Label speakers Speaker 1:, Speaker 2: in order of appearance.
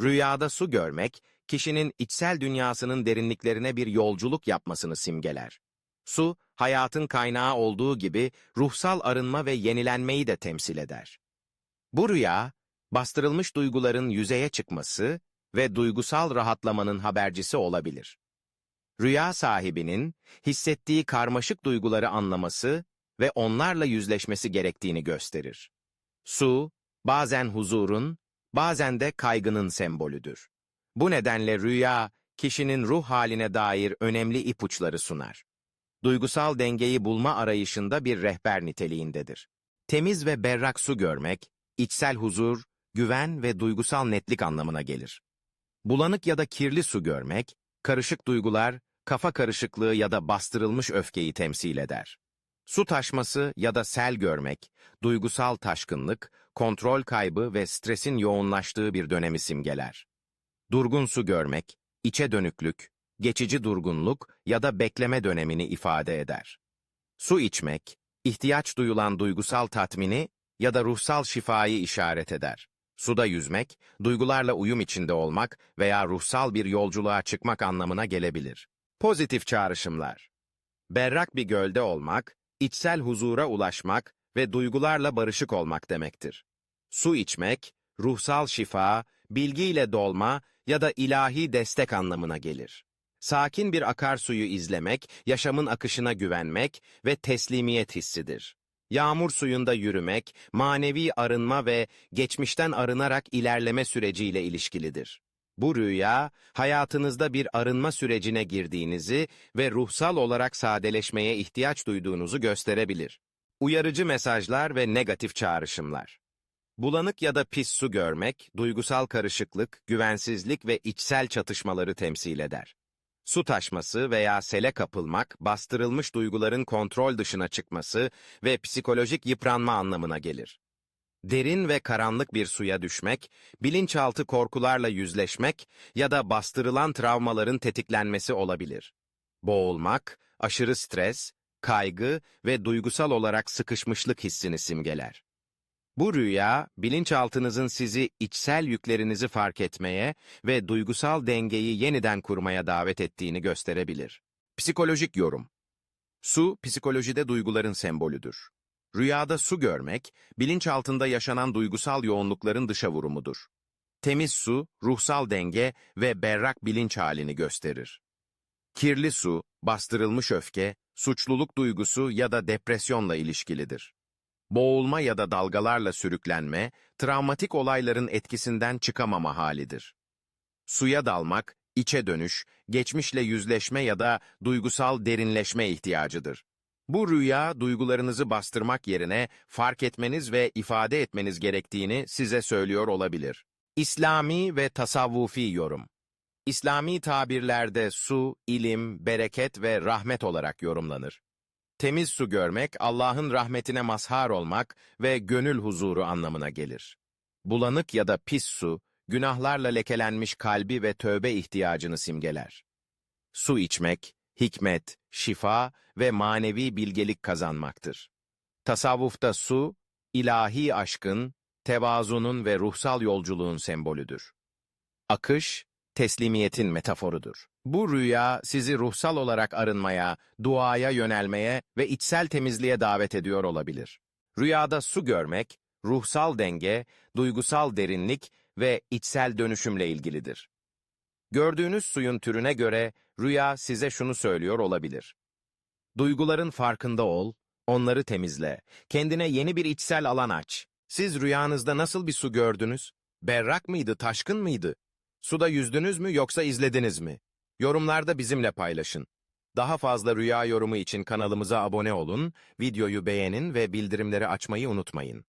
Speaker 1: Rüyada su görmek, kişinin içsel dünyasının derinliklerine bir yolculuk yapmasını simgeler. Su, hayatın kaynağı olduğu gibi ruhsal arınma ve yenilenmeyi de temsil eder. Bu rüya, bastırılmış duyguların yüzeye çıkması ve duygusal rahatlamanın habercisi olabilir. Rüya sahibinin hissettiği karmaşık duyguları anlaması ve onlarla yüzleşmesi gerektiğini gösterir. Su, bazen huzurun, bazen de kaygının sembolüdür. Bu nedenle rüya, kişinin ruh haline dair önemli ipuçları sunar. Duygusal dengeyi bulma arayışında bir rehber niteliğindedir. Temiz ve berrak su görmek, içsel huzur, güven ve duygusal netlik anlamına gelir. Bulanık ya da kirli su görmek, karışık duygular, kafa karışıklığı ya da bastırılmış öfkeyi temsil eder. Su taşması ya da sel görmek, duygusal taşkınlık, kontrol kaybı ve stresin yoğunlaştığı bir dönemi simgeler. Durgun su görmek, içe dönüklük, geçici durgunluk ya da bekleme dönemini ifade eder. Su içmek, ihtiyaç duyulan duygusal tatmini ya da ruhsal şifayı işaret eder. Suda yüzmek, duygularla uyum içinde olmak veya ruhsal bir yolculuğa çıkmak anlamına gelebilir. Pozitif çağrışımlar Berrak bir gölde olmak, içsel huzura ulaşmak ve duygularla barışık olmak demektir. Su içmek, ruhsal şifa, bilgiyle dolma ya da ilahi destek anlamına gelir. Sakin bir akarsuyu izlemek, yaşamın akışına güvenmek ve teslimiyet hissidir. Yağmur suyunda yürümek, manevi arınma ve geçmişten arınarak ilerleme süreciyle ilişkilidir. Bu rüya, hayatınızda bir arınma sürecine girdiğinizi ve ruhsal olarak sadeleşmeye ihtiyaç duyduğunuzu gösterebilir. Uyarıcı mesajlar ve negatif çağrışımlar. Bulanık ya da pis su görmek, duygusal karışıklık, güvensizlik ve içsel çatışmaları temsil eder. Su taşması veya sele kapılmak, bastırılmış duyguların kontrol dışına çıkması ve psikolojik yıpranma anlamına gelir. Derin ve karanlık bir suya düşmek, bilinçaltı korkularla yüzleşmek ya da bastırılan travmaların tetiklenmesi olabilir. Boğulmak, aşırı stres, kaygı ve duygusal olarak sıkışmışlık hissini simgeler. Bu rüya, bilinçaltınızın sizi içsel yüklerinizi fark etmeye ve duygusal dengeyi yeniden kurmaya davet ettiğini gösterebilir. Psikolojik yorum Su, psikolojide duyguların sembolüdür. Rüyada su görmek, bilinçaltında yaşanan duygusal yoğunlukların dışa vurumudur. Temiz su, ruhsal denge ve berrak bilinç halini gösterir. Kirli su, bastırılmış öfke, suçluluk duygusu ya da depresyonla ilişkilidir. Boğulma ya da dalgalarla sürüklenme, travmatik olayların etkisinden çıkamama halidir. Suya dalmak, içe dönüş, geçmişle yüzleşme ya da duygusal derinleşme ihtiyacıdır. Bu rüya, duygularınızı bastırmak yerine fark etmeniz ve ifade etmeniz gerektiğini size söylüyor olabilir. İslami ve tasavvufi yorum İslami tabirlerde su, ilim, bereket ve rahmet olarak yorumlanır. Temiz su görmek, Allah'ın rahmetine mazhar olmak ve gönül huzuru anlamına gelir. Bulanık ya da pis su, günahlarla lekelenmiş kalbi ve tövbe ihtiyacını simgeler. Su içmek, hikmet, şifa ve manevi bilgelik kazanmaktır. Tasavvufta su, ilahi aşkın, tevazunun ve ruhsal yolculuğun sembolüdür. Akış, teslimiyetin metaforudur. Bu rüya sizi ruhsal olarak arınmaya, duaya yönelmeye ve içsel temizliğe davet ediyor olabilir. Rüyada su görmek, ruhsal denge, duygusal derinlik ve içsel dönüşümle ilgilidir. Gördüğünüz suyun türüne göre rüya size şunu söylüyor olabilir. Duyguların farkında ol, onları temizle, kendine yeni bir içsel alan aç. Siz rüyanızda nasıl bir su gördünüz? Berrak mıydı, taşkın mıydı? Suda yüzdünüz mü yoksa izlediniz mi? Yorumlarda bizimle paylaşın. Daha fazla rüya yorumu için kanalımıza abone olun, videoyu beğenin ve bildirimleri açmayı unutmayın.